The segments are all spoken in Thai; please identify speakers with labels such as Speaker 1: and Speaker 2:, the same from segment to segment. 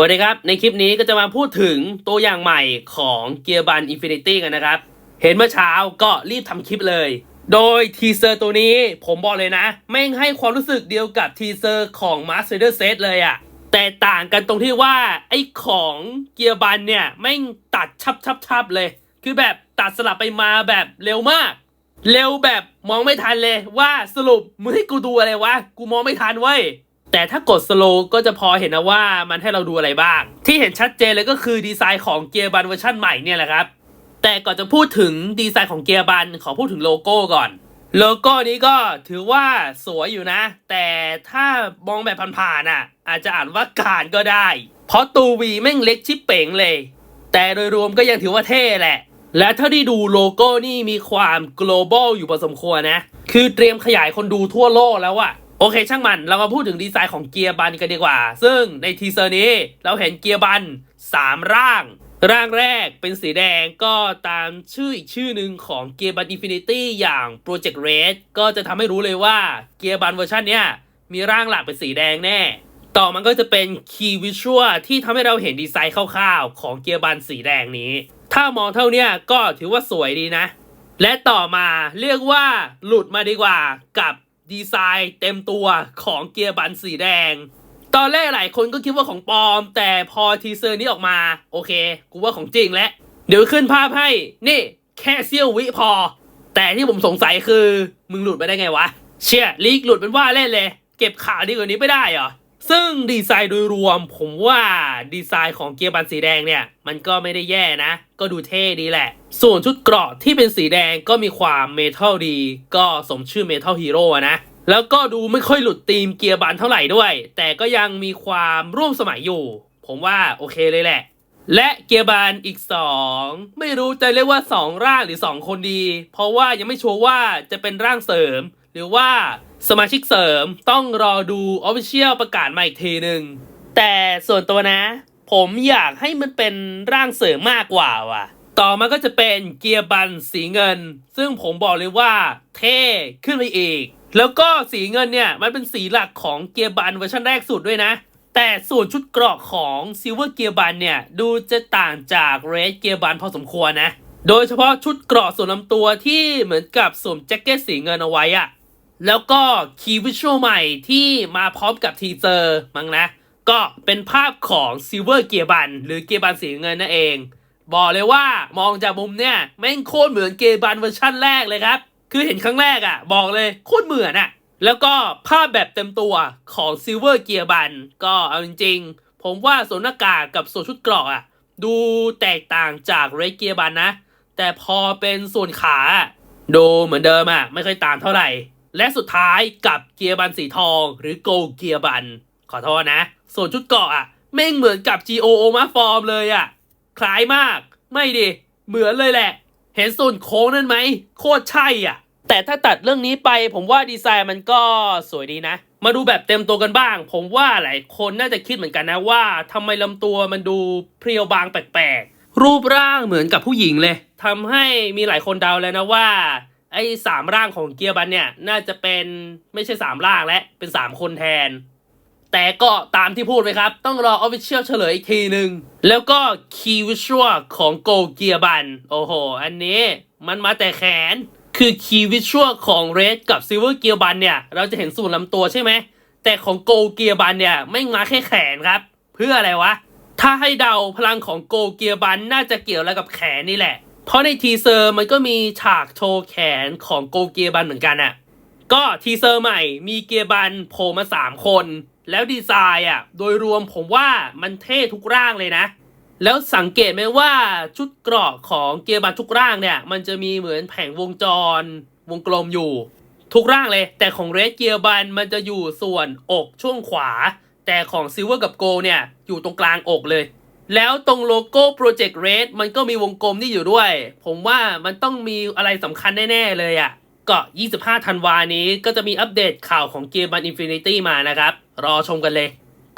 Speaker 1: สวัสดีครับ ในคลิปนี้ก็จะมาพูดถึงตัวอย่างใหม่ของเกียร์บันอินฟินิตี้กันนะครับ เห็นเมื่อเช้าก็รีบทำคลิปเลย โดยทีเซอร์ตัวนี้ผมบอกเลยนะ แม่งให้ความรู้สึกเดียวกับทีเซอร์ของ Master Rider Set เลยอะแต่ต่างกันตรงที่ว่า ไอ้ของเกียร์บันเนี่ย แม่งตัดชับชับชับเลย คือแบบตัดสลับไปมาแบบเร็วมาก เร็วแบบมองไม่ทันเลยว่าสรุปมึงให้กูดูอะไรวะ กูมองไม่ทันเว้ย แต่ถ้ากดสโลก็จะพอเห็นนะว่ามันให้เราดูอะไรบ้าง ที่เห็นชัดเจนเลยก็คือดีไซน์ของเกียร์บันเวอร์ชันใหม่เนี่ยแหละครับ แต่ก่อนจะพูดถึงดีไซน์ของเกียร์บันขอพูดถึงโลโก้ก่อน โลโก้นี้ก็ถือว่าสวยอยู่นะ แต่ถ้ามองแบบผ่านๆอะ อาจจะอ่านว่าการก็ได้ เพราะตูวีแม่งเล็กชิบเป๋งเลย แต่โดยรวมก็ยังถือว่าเท่แหละ และถ้าได้ดูโลโก้นี่มีความ global อยู่พอสมควรนะ คือเตรียมขยายคนดูทั่วโลกแล้วอะ โอเคช่างมัน เรามาพูดถึงดีไซน์ของเกียร์บันกันดีกว่า ซึ่งในทีเซอร์นี้เราเห็นเกียร์บัน 3 ร่าง ร่างแรกเป็นสีแดงก็ตามชื่ออีกชื่อหนึ่งของเกียร์บันอินฟินิตี้อย่าง Project Red ก็จะทำให้รู้เลยว่าเกียร์บันเวอร์ชันเนี้ยมีร่างหลักเป็นสีแดงแน่ ต่อมันก็จะเป็น Key Visual ที่ทำให้เราเห็นดีไซน์คร่าวๆ ของเกียร์บันสีแดงนี้ ถ้ามองเท่านี้ก็ถือว่าสวยดีนะ และต่อมาเรียกว่าหลุดมาดีกว่ากับ ดีไซน์เต็มตัวของเกียร์บันสีแดง ตอนแรกหลายคนก็คิดว่าของปลอม แต่พอทีเซอร์นี้ออกมา โอเค กูว่าของจริงแล้ว เดี๋ยวขึ้นภาพให้ นี่แค่เซี่ยววิพอ แต่ที่ผมสงสัยคือ มึงหลุดไปได้ไงวะ เชี่ยลีกหลุดเป็นว่าเล่นเลย เก็บข่าวดีกว่านี้ไม่ได้เหรอ ซึ่งดีไซน์โดยรวมผมว่าดีไซน์ของเกียร์บันสีแดงเนี่ย มันก็ไม่ได้แย่นะ ก็ดูเท่ดีแหละ ส่วนชุดเกราะที่เป็นสีแดงก็มีความเมทัลดี ก็สมชื่อเมทัลฮีโร่นะ แล้วก็ดูไม่ค่อยหลุดธีมเกียร์บันเท่าไหร่ด้วย แต่ก็ยังมีความร่วมสมัยอยู่ ผมว่าโอเคเลยแหละ และเกียร์บันอีก 2 ไม่รู้จะเรียกว่า 2 ร่างหรือ 2 คนดี เพราะว่ายังไม่ชัวร์ว่าจะเป็นร่างเสริม หรือว่า สมาชิกเสริมต้องรอดู Official ประกาศมาอีกทีหนึ่งแต่ส่วนตัวนะ ผมอยากให้มันเป็นร่างเสริมมากกว่าว่ะ ต่อมาก็จะเป็นเกียร์บันสีเงิน ซึ่งผมบอกเลยว่าเท่ขึ้นไปอีก แล้วก็สีเงินเนี่ยมันเป็นสีหลักของเกียร์บันเวอร์ชันแรกสุดด้วยนะ แต่ส่วนชุดเกราะของซิลเวอร์เกียร์บันเนี่ยดูจะต่างจากเรดเกียร์บันพอสมควรนะ โดยเฉพาะชุดเกราะส่วนลำตัวที่เหมือนกับสวมแจ็คเก็ตสีเงินเอาไว้อะ แล้วก็คีย์วิชวลใหม่ที่มาพร้อมกับทีเซอร์มั้งนะ ก็เป็นภาพของซิลเวอร์เกียร์บันหรือเกียร์บันสีเงินนั่นเอง บอกเลยว่ามองจากมุมเนี่ยแม่งโคตรเหมือนเกีย์บันเวอร์ชั่นแรกเลยครับ คือเห็นครั้งแรกอะ่ะ บอกเลยโคตรเหมือนอะ่ะ แล้วก็ภาพแบบเต็มตัวของซิลเวอร์เกียร์บันก็เอาจริงๆ ผมว่าสวมหน้ากากกับส่วนชุดเกราะอะ่ะดูแตกต่างจากเรเกียร์บันนะ แต่พอเป็นส่วนขา ดูเหมือนเดิมอะ่ะไม่ค่อยต่างเท่าไหร่ และสุดท้ายกับเกียร์บันสีทอง หรือโกเกียร์บัน ขอโทษนะ ส่วนชุดเกาะอะแม่งเหมือนกับ G.O. o m a Form เลยอะ คล้ายมาก ไม่ดิ เหมือนเลยแหละ เห็นส่วนโค้งนั่นไหม โคตรใช่อะ แต่ถ้าตัดเรื่องนี้ไปผมว่าดีไซน์มันก็สวยดีนะ มาดูแบบเต็มตัวกันบ้าง ผมว่าหลายคนน่าจะคิดเหมือนกันนะว่าทำไมลำตัวมันดูเพรียวบางแปลกๆ รูปร่างเหมือนกับผู้หญิงเลยทำให้มีหลายคนเดาแล้วนะว่า ไอ้สามร่างของเกียร์บันเนี่ย น่าจะเป็นไม่ใช่สามร่างและเป็นสามคนแทน แต่ก็ตามที่พูดไปครับ ต้องรอ Official เฉลยอีกทีหนึ่งแล้วก็ Key Visual ของ Go Gear Bun โอ้โห อันนี้มันมาแต่แขนคือ Key Visual ของ Red กับ Silver Gear Bun เนี่ย เราจะเห็นส่วนลำตัวใช่ไหม แต่ของ Go Gear Bun เนี่ย ไม่มาแค่แขนครับ เพื่ออะไรวะ ถ้าให้เดาพลังของ Go Gear Bun น่าจะเกี่ยวอะไรกับแขนนี่แหละ เพราะในทีเซอร์มันก็มีฉากโชว์แขนของ Go Gear Bun เหมือนกันอะก็ทีเซอร์ใหม่มีเกียบันโผล่มา 3 คน แล้วดีไซน์อะ โดยรวมผมว่ามันเท่ทุกร่างเลยนะ แล้วสังเกตไหมว่าชุดเกราะของเกียบันทุกร่างเนี่ย มันจะมีเหมือนแผงวงจร วงกลมอยู่ ทุกร่างเลย แต่ของเรดเกียบันมันจะอยู่ส่วนอกช่วงขวา แต่ของซิลเวอร์กับโกเนี่ยอยู่ตรงกลางอกเลย แล้วตรงโลโก้โปรเจกต์เรดมันก็มีวงกลมนี่อยู่ด้วย ผมว่ามันต้องมีอะไรสำคัญแน่ๆเลยอะ่ะก็25ธันวานี้ก็จะมีอัปเดตข่าวของเกมบันอินฟินิตี้มานะครับ รอชมกันเลย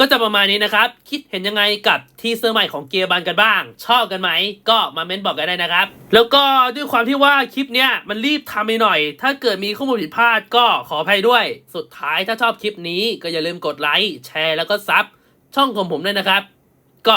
Speaker 1: ก็จะประมาณนี้นะครับ คิดเห็นยังไงกับทีเซอร์ใหม่ของเกียร์บันกันบ้าง ชอบกันไหม ก็มาเม้นบอกกันได้นะครับ แล้วก็ด้วยความที่ว่าคลิปเนี้ยมันรีบทำไปหน่อย ถ้าเกิดมีข้อมูลผิดพลาดก็ขออภัยด้วย สุดท้ายถ้าชอบคลิปนี้ก็อย่าลืมกดไลค์แชร์แล้วก็ซับช่องของผมด้วยนะครับ ก็